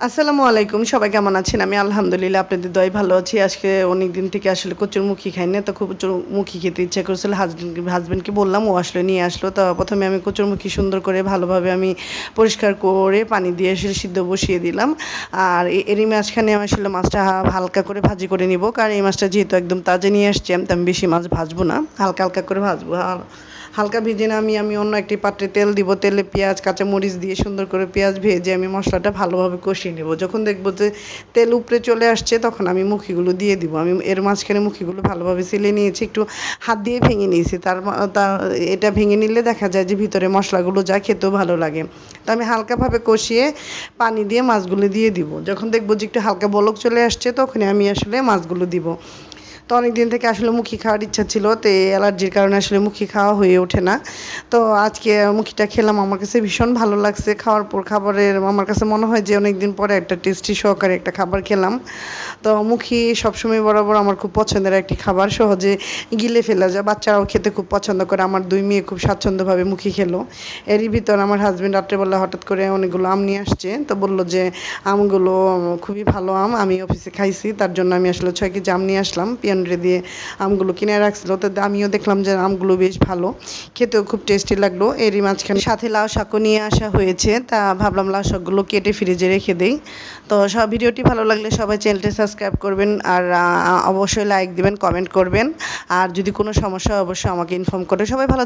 আসসালামু আলাইকুম, সবাই কেমন আছেন? আমি আলহামদুলিল্লাহ আপনাদের দয় ভালো আছি। আজকে অনেক দিন থেকে আসলে কচুরমুখী খাই না, তো কচুর কচুরমুখী খেতে ইচ্ছা করেছিল। হাজবেন্ডকে হাজব্যান্ডকে বললাম, ও আসলে, নিয়ে আসলো। তো প্রথমে আমি কচুরমুখী সুন্দর করে ভালোভাবে আমি পরিষ্কার করে পানি দিয়ে আসলে সিদ্ধ বসিয়ে দিলাম। আর এরই মাঝখানে আমি আসলে মাছটা হালকা করে ভাজি করে নিব। কারণ এই মাছটা যেহেতু একদম তাজা নিয়ে আসছি, আমি বেশি মাছ ভাজবো না। হালকা হালকা করে ভাজবো। আর হালকা ভেজে আমি আমি অন্য একটি পাত্রে তেল দিব, তেলে পেঁয়াজ, কাঁচামরিচ দিয়ে সুন্দর করে পেঁয়াজ ভেজে আমি মশলাটা ভালোভাবে কষিয়ে নেব। যখন দেখব যে তেল উপরে চলে আসছে, তখন আমি মুখিগুলো দিয়ে দিব। আমি এর মাঝখানে মুখিগুলো ভালোভাবে সিলে নিয়েছি, একটু হাত দিয়ে ভেঙে নিয়েছি। তার তা, এটা ভেঙে নিলে দেখা যায় যে ভিতরে মশলাগুলো যা খেতেও ভালো লাগে। তো আমি হালকাভাবে কষিয়ে পানি দিয়ে মাছগুলো দিয়ে দিব। যখন দেখব যে একটু হালকা বলক চলে আসছে, তখনই আমি আসলে মাছগুলো দিব। তো অনেক দিন থেকে আসলে মুখি খাওয়ার ইচ্ছা ছিল, তো এই অ্যালার্জির কারণে আসলে মুখি খাওয়া হয়ে ওঠে না। তো আজকে মুখিটা খেলাম, আমার কাছে ভীষণ ভালো লাগছে। খাওয়ার পর খাবারের, আমার কাছে মনে হয় যে অনেক দিন পরে একটা টেস্টি সহকারে একটা খাবার খেলাম। তো মুখি সবসময় বরাবর আমার খুব পছন্দের একটি খাবার, সহজে গিলে ফেলা যায়। বাচ্চারাও খেতে খুব পছন্দ করে, আমার দুই মেয়ে খুব স্বাচ্ছন্দ্যভাবে মুখি খেলো। এরই ভিতর আমার হাজবেন্ড রাত্রেবেলা হঠাৎ করে অনেকগুলো আম নিয়ে আসছে, তো বলল যে, আমগুলো খুবই ভালো আম, আমি অফিসে খাইছি, তার জন্য আমি আসলে ছয় কেজি আম নিয়ে আসলাম। পিয়নরে দিয়ে আমগুলো কিনে রাখছিল। তো আমিও দেখলাম যে আমগুলো বেশ ভালো। খেতেও খুব টেস্টি লাগল। এরই মাঝখানে সাথে লাউ শাকও নিয়ে আসা হয়েছে। তা ভাবলাম লাউ শাকগুলো কেটে ফ্রিজে রেখে দেই। তো সব ভিডিওটি ভালো লাগলে সবাই চ্যানেলটি সাবস্ক্রাইব করবেন। আর অবশ্যই লাইক দিবেন, কমেন্ট করবেন। আর যদি কোনো সমস্যা অবশ্যই আমাকে ইনফর্ম করে। সবাই ভালো